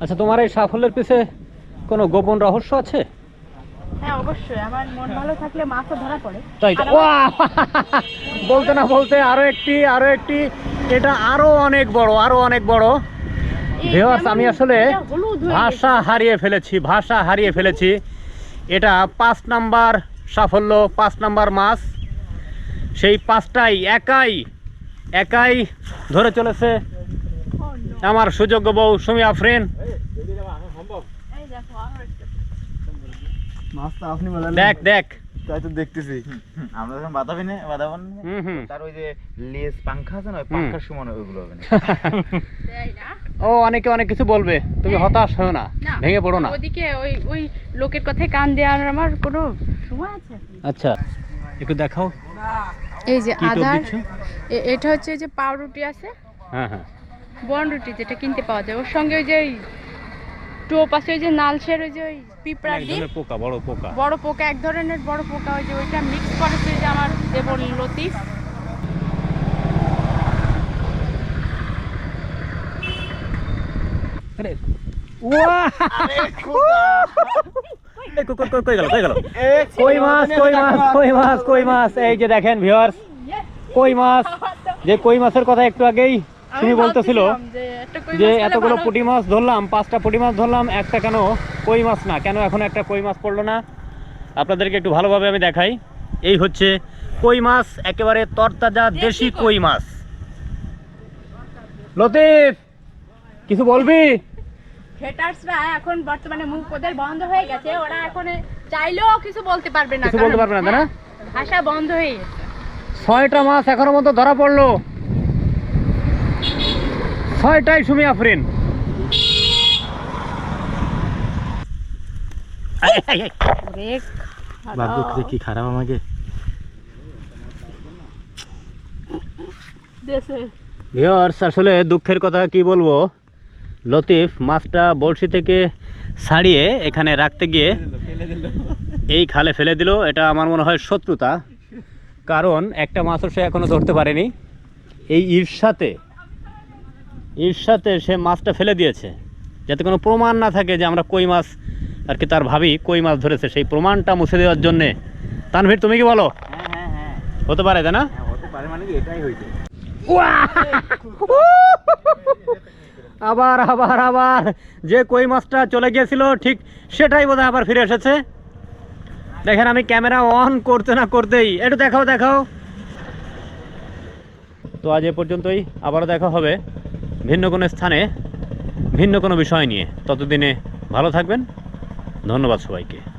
আচ্ছা তোমার এই সাফল্যের পিছে কোনো গোপন রহস্য আছে? হ্যাঁ অবশ্যই। আমার মন ভালো থাকলে মাছও ধরা পড়ে। তাই তো? বলতে না বলতে আরও একটি আরও একটি এটা আরও অনেক বড় আরও অনেক বড়। ভিউয়ার্স আমি আসলে ভাষা হারিয়ে ফেলেছি ভাষা হারিয়ে ফেলেছি। এটা পাঁচ নাম্বার সাফল্য পাঁচ নাম্বার মাছ। সেই পাঁচটাই একাই একাই ধরে চলেছে. আমার সুযোগ্য বউ সুমি আফরিন। এই দেখো দেখ দেখ। তাই তো দেখতেছি। আমরা যখন বাঁধাবি না তার ওই যে লেজ পাংখা আছে না। পাংখার সমান ওইগুলো হবে না। ও অনেকে অনেক কিছু বলবে। তুমি হতাশ হও না ভেঙে পড়ো না। ওদিকে ওই ওই লোকের কথায় কান দেওয়ার আমার কোনো সময় আছে? আচ্ছা একটু দেখাও। এই যে এটা হচ্ছে যে পাউরুটি আছে। হ্যাঁ হ্যাঁ। বন রুটি যেটা কিনতে পাওয়া যায়। ওর সঙ্গে ওই যে টোপ আছে ওই যে নালসের ওই যে ওই পিঁপড়ার ডিম। পোকা বড় পোকা। বড় পোকা এক ধরনের বড় পোকা ওই যে ওইটা মিক্স করেছে যে আমার দেবর লতিফ। আরে ওয়া এই কই কই- কই কই গেল কই গেল? কই মাছ কই মাছ কই মাছ কই মাছ? এই যে দেখেন ভিউয়ার্স কই মাছ? যে কই মাছের কথা একটু আগেই তুমি বলতেছিল যে এতগুলো পুঁটি মাছ ধরলাম পাঁচটা পুঁটি মাছ ধরলাম একটা কেন কই মাছ না? কেন এখন একটা কই মাছ পড়ল না? আপনাদেরকে একটু ভালোভাবে আমি দেখাই। এই হচ্ছে কই মাছ একেবারে তরতাজা দেশি কই। মাছ। লতিফ কিছু বলবি? হেটার্সরা এখন বর্তমানে মুখ ওদের বন্ধ হয়ে গেছে ওরা এখন চাইলেও কিছু বলতে পারবে না কিছু বলতে পারবে না? হ্যাঁ, ভাষা বন্ধ হয়ে গেছে। ছয়টা মাছ এখনও মতো ধরা পড়ল। ছয়টাই সুমি আফরিন। কি খারাপ আমাকে? ভিওর্স আসলে দুঃখের কথা কি বলব? লতিফ মাছটা বড়শি থেকে ছাড়িয়ে এখানে রাখতে গিয়ে এই খালে ফেলে দিল। এটা আমার মনে হয় শত্রুতা। কারণ একটা মাছও সে এখনও ধরতে পারেনি। এই ঈর্ষাতে ঈর্ষাতে সে মাছটা ফেলে দিয়েছে। যাতে কোনো প্রমাণ না থাকে যে আমরা কই মাছ আর কি তার ভাবি কই মাছ ধরেছে। সেই প্রমাণটা মুছে দেওয়ার জন্যে। তানভীর তুমি কি বলো? হ্যাঁ হ্যাঁ হ্যাঁ হতে পারে তাই না? হ্যাঁ হতে পারে মানে আবার আবার আবার। যে কই মাছটা চলে গিয়েছিল ঠিক সেটাই বোধহয় আবার ফিরে এসেছে। দেখেন আমি ক্যামেরা অন করতে না করতেই। একটু দেখাও দেখাও। তো আজ এ পর্যন্তই। আবারও দেখা হবে। ভিন্ন কোনো স্থানে ভিন্ন কোনো বিষয় নিয়ে। ততদিনে ভালো থাকবেন। ধন্যবাদ সবাইকে।